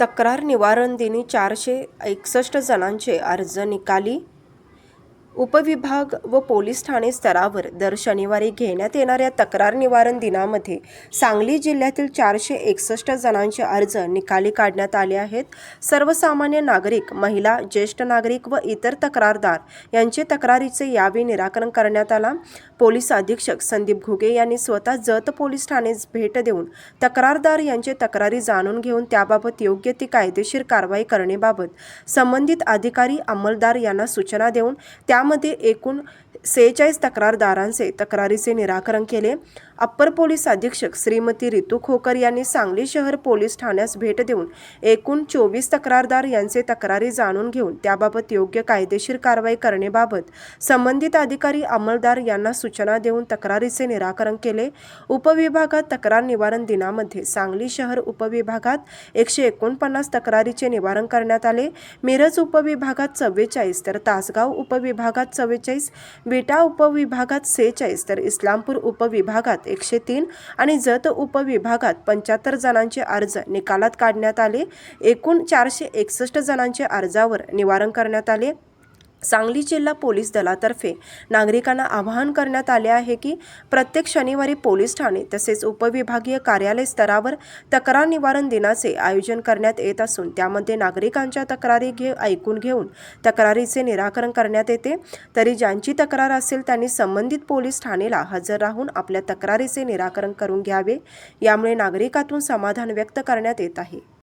तक्रार निवारण दिनी चारशे एकसष्ट जणांचे अर्ज निकाली उपविभाग व पोलीस ठाणे स्तरावर दर शनिवारी घेण्यात येणाऱ्या तक्रार निवारण दिनामध्ये सांगली जिल्ह्यातील चारशे एकसष्ट जणांचे अर्ज निकाली काढण्यात आले आहेत. सर्वसामान्य नागरिक महिला ज्येष्ठ नागरिक व इतर तक्रारदार यांचे तक्रारीचे यावेळी निराकरण करण्यात आला. पोलीस अधीक्षक संदीप घुगे यांनी स्वतः जत पोलीस ठाणेस भेट देऊन तक्रारदार यांचे तक्रारी जाणून घेऊन त्याबाबत योग्य ती कायदेशीर कारवाई करण्याबाबत संबंधित अधिकारी अंमलदार यांना सूचना देऊन त्या त्यामध्ये एकूण सेहेचाळीस तक्रारदारांचे तक्रारीचे निराकरण केले. अप्पर पोलीस अधीक्षक श्रीमती रितू खोकर यांनी सांगली शहर पोलीस ठाण्यास भेट देऊन एकूण चोवीस तक्रारदार यांचे तक्रारी जाणून घेऊन त्याबाबत योग्य कायदेशीर कारवाई करण्याबाबत संबंधित अधिकारी अंमलदार यांना सूचना देऊन तक्रारीचे निराकरण केले. उपविभागात तक्रार निवारण दिनामध्ये सांगली शहर उपविभागात एकशे एकोणपन्नास तक्रारीचे निवारण करण्यात आले. मिरज उपविभागात चव्वेचाळीस तर तासगाव उपविभागात चव्वेचाळीस विटा उपविभागात सेहेचाळीस तर इस्लामपूर उपविभागात एकशे तीन आणि जत उपविभागात पंच्याहत्तर जणांचे अर्ज निकालात काढण्यात आले. एकूण चारशे एकसष्ट जणांचे अर्जावर निवारण करण्यात आले. सांगली जिल्हा पोलीस दलातर्फे नागरिकांना आवाहन करण्यात आले आहे की प्रत्येक शनिवारी पोलीस ठाणे तसेच उपविभागीय कार्यालय स्तरावर तक्रार निवारण दिनाचे आयोजन करण्यात येत असून त्यामध्ये नागरिकांच्या तक्रारी घे ऐकून घेऊन तक्रारीचे निराकरण करण्यात येते. तरी ज्यांची तक्रार असेल त्यांनी संबंधित पोलीस ठाणेला हजर राहून आपल्या तक्रारीचे निराकरण करून घ्यावे. यामुळे नागरिकातून समाधान व्यक्त करण्यात येत आहे.